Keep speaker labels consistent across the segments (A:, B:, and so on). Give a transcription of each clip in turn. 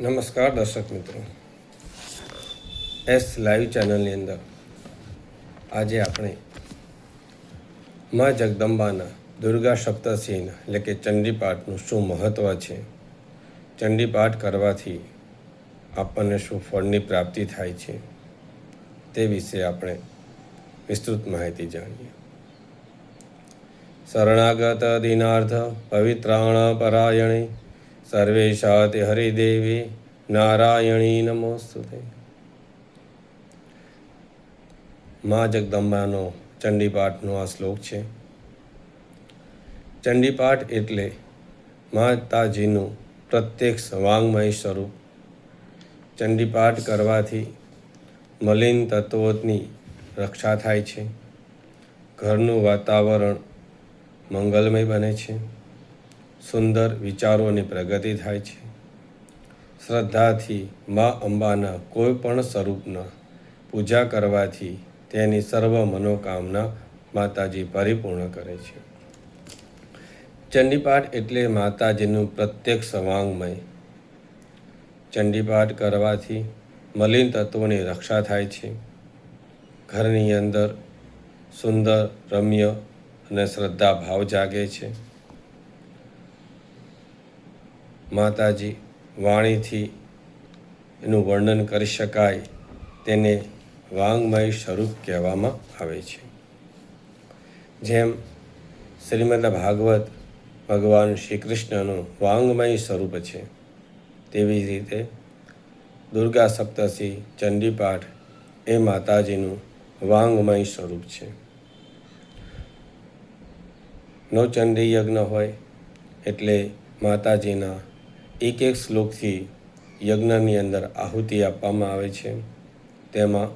A: નમસ્કાર દર્શક મિત્રો. એસ લાઈવ ચેનલની અંદર આજે આપણે મા જગદંબાના દુર્ગા સપ્તસિંહના એટલે કે ચંડીપાઠનું શું મહત્ત્વ છે? ચંડીપાઠ કરવાથી આપણને શું ફળની પ્રાપ્તિ થાય છે? તે વિશે આપણે વિસ્તૃત માહિતી જાણીએ. શરણાગત દિનાર્થ પવિત્રાણ પરાયણે સર્વેશા તે હરિદેવી. નારાયણી નમોસ્તુતે. મા જગદંબાનો ચંડીપાઠનો આ શ્લોક છે. ચંડીપાઠ એટલે માતાજીનું પ્રત્યક્ષ વાંગમય સ્વરૂપ. ચંડીપાઠ કરવાથી મલિન તત્વોની રક્ષા થાય છે. ઘરનું વાતાવરણ મંગલમય બને છે. સુંદર વિચારોની પ્રગતિ થાય છે. શ્રદ્ધાથી મા અંબાના કોઈ પણ સ્વરૂપના પૂજા કરવાથી તેની સર્વ મનોકામના માતાજી પરિપૂર્ણ કરે છે. ચંડીપાઠ એટલે માતાજીનું પ્રત્યક્ષ વાંગમય ચંડીપાઠ કરવાથી મલિન તત્વોની રક્ષા થાય છે. ઘરની અંદર સુંદર, રમ્ય અને શ્રદ્ધા ભાવ જાગે છે. માતાજી વાણીથી એનું વર્ણન કરી શકાય તેને વાંગમય સ્વરૂપ કહેવામાં આવે છે. જેમ શ્રીમદ ભાગવત ભગવાન શ્રી કૃષ્ણનું વાંગમય સ્વરૂપ છે, તેવી રીતે દુર્ગા સપ્તશી, ચંડીપાઠ એ માતાજીનું વાંગમય સ્વરૂપ છે. નવચંડી યજ્ઞ હોય એટલે માતાજીના એક એક શ્લોકથી યજ્ઞની અંદર આહુતિ આપવામાં આવે છે. તેમાં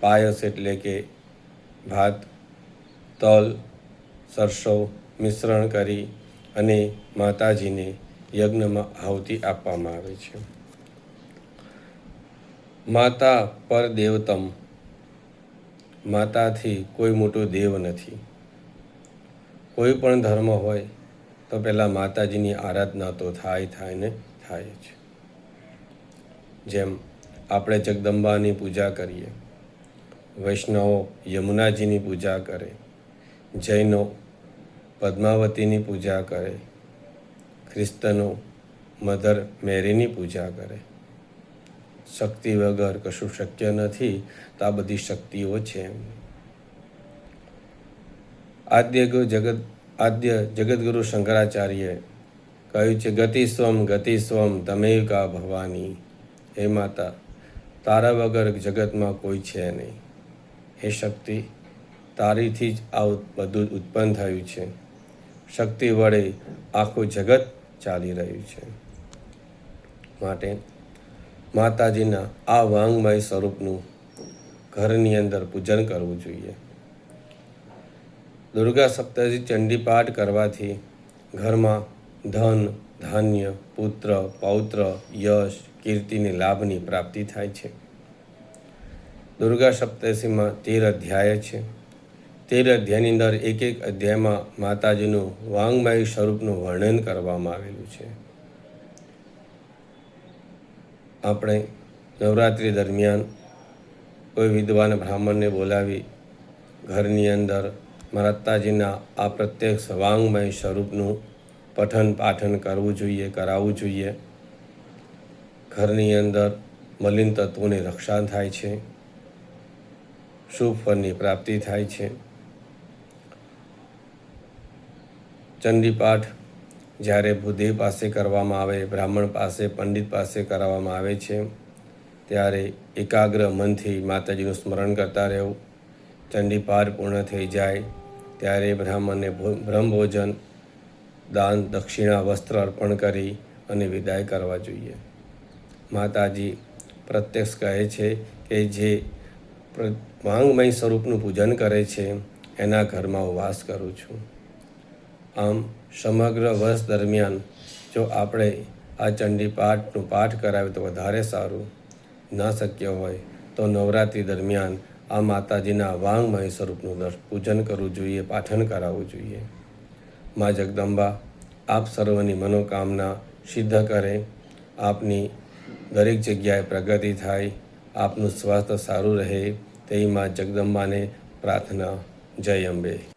A: પાયસ એટલે કે ભાત, તલ સરસવ મિશ્રણ કરી અને માતાજીને યજ્ઞમાં આહુતિ આપવામાં આવે છે. માતા પર દેવતમ માતાથી કોઈ મોટો દેવ નથી. કોઈ પણ ધર્મ હોય તો પહેલાં માતાજીની આરાધના તો થાય થાય ને થાય જ. જેમ આપણે જગદંબાની પૂજા કરીએ, વૈષ્ણવો યમુનાજીની પૂજા કરે, જૈનો પદ્માવતીની પૂજા કરે, ખ્રિસ્તનો મધર મેરીની પૂજા કરે. શક્તિ વગર કશું શક્ય નથી, તો આ બધી શક્તિઓ છે એમ આદ્ય જગત આદ્ય જગદગુરુ શંકરાચાર્યએ કહ્યું છે, ગતિ સ્વમ ગતિ સ્વમ તમેવ કા ભવાની? હે માતા, તારા વગર જગતમાં કોઈ છે નહીં. હે શક્તિ, તારીથી જ આ બધું ઉત્પન્ન થયું છે. શક્તિ વડે આખું જગત ચાલી રહ્યું છે. માટે માતાજીના આ વાંગમય સ્વરૂપનું ઘરની અંદર પૂજન કરવું જોઈએ. દુર્ગા સપ્તશી ચંડીપાઠ કરવાથી ઘરમાં ધન, ધાન્ય, પુત્ર, પૌત્ર, યશ, કીર્તિની લાભની પ્રાપ્તિ થાય છે. દુર્ગા સપ્તશીમાં તેર અધ્યાય છે. તેર અધ્યાયની અંદર એક એક અધ્યાયમાં માતાજીનું વાંગમય સ્વરૂપનું વર્ણન કરવામાં આવેલું છે. આપણે નવરાત્રિ દરમિયાન કોઈ વિદ્વાન બ્રાહ્મણને બોલાવી ઘરની અંદર માતાજીના આ પ્રત્યક્ષ વાંગમય સ્વરૂપનું પઠન પાઠન કરવું જોઈએ, કરાવવું જોઈએ. ઘરની અંદર મલિન તત્વોની રક્ષા થાય છે. શુભ ફળની પ્રાપ્તિ થાય છે. ચંડીપાઠ જ્યારે ભૂદેવ પાસે કરવામાં આવે, બ્રાહ્મણ પાસે, પંડિત પાસે કરાવવામાં આવે છે, ત્યારે એકાગ્ર મનથી માતાજીનું સ્મરણ કરતા રહેવું. ચંડીપાઠ પૂર્ણ થઈ જાય ત્યારે બ્રાહ્મણને બ્રહ્મભોજન, દાન, દક્ષિણા, વસ્ત્ર અર્પણ કરી અને વિદાય કરવા જોઈએ. માતાજી પ્રત્યક્ષ કહે છે કે જે વાંગમય સ્વરૂપનું પૂજન કરે છે, એના ઘરમાં હું કરું છું. આમ સમગ્ર વર્ષ દરમિયાન જો આપણે આ ચંડી પાઠનું પાઠ કરાવે તો વધારે સારું. ન શક્ય હોય તો નવરાત્રિ દરમિયાન આ માતાજીના વાંગમય સ્વરૂપનું દર્શ પૂજન કરવું જોઈએ, પાઠન કરાવવું જોઈએ. મા જગદંબા, આપ સર્વની મનોકામના સિદ્ધ કરે. આપની દરેક જગ્યાએ પ્રગતિ થાય. આપનું સ્વાસ્થ્ય સારું રહે. તેવી મા જગદંબાને પ્રાર્થના. જય અંબે.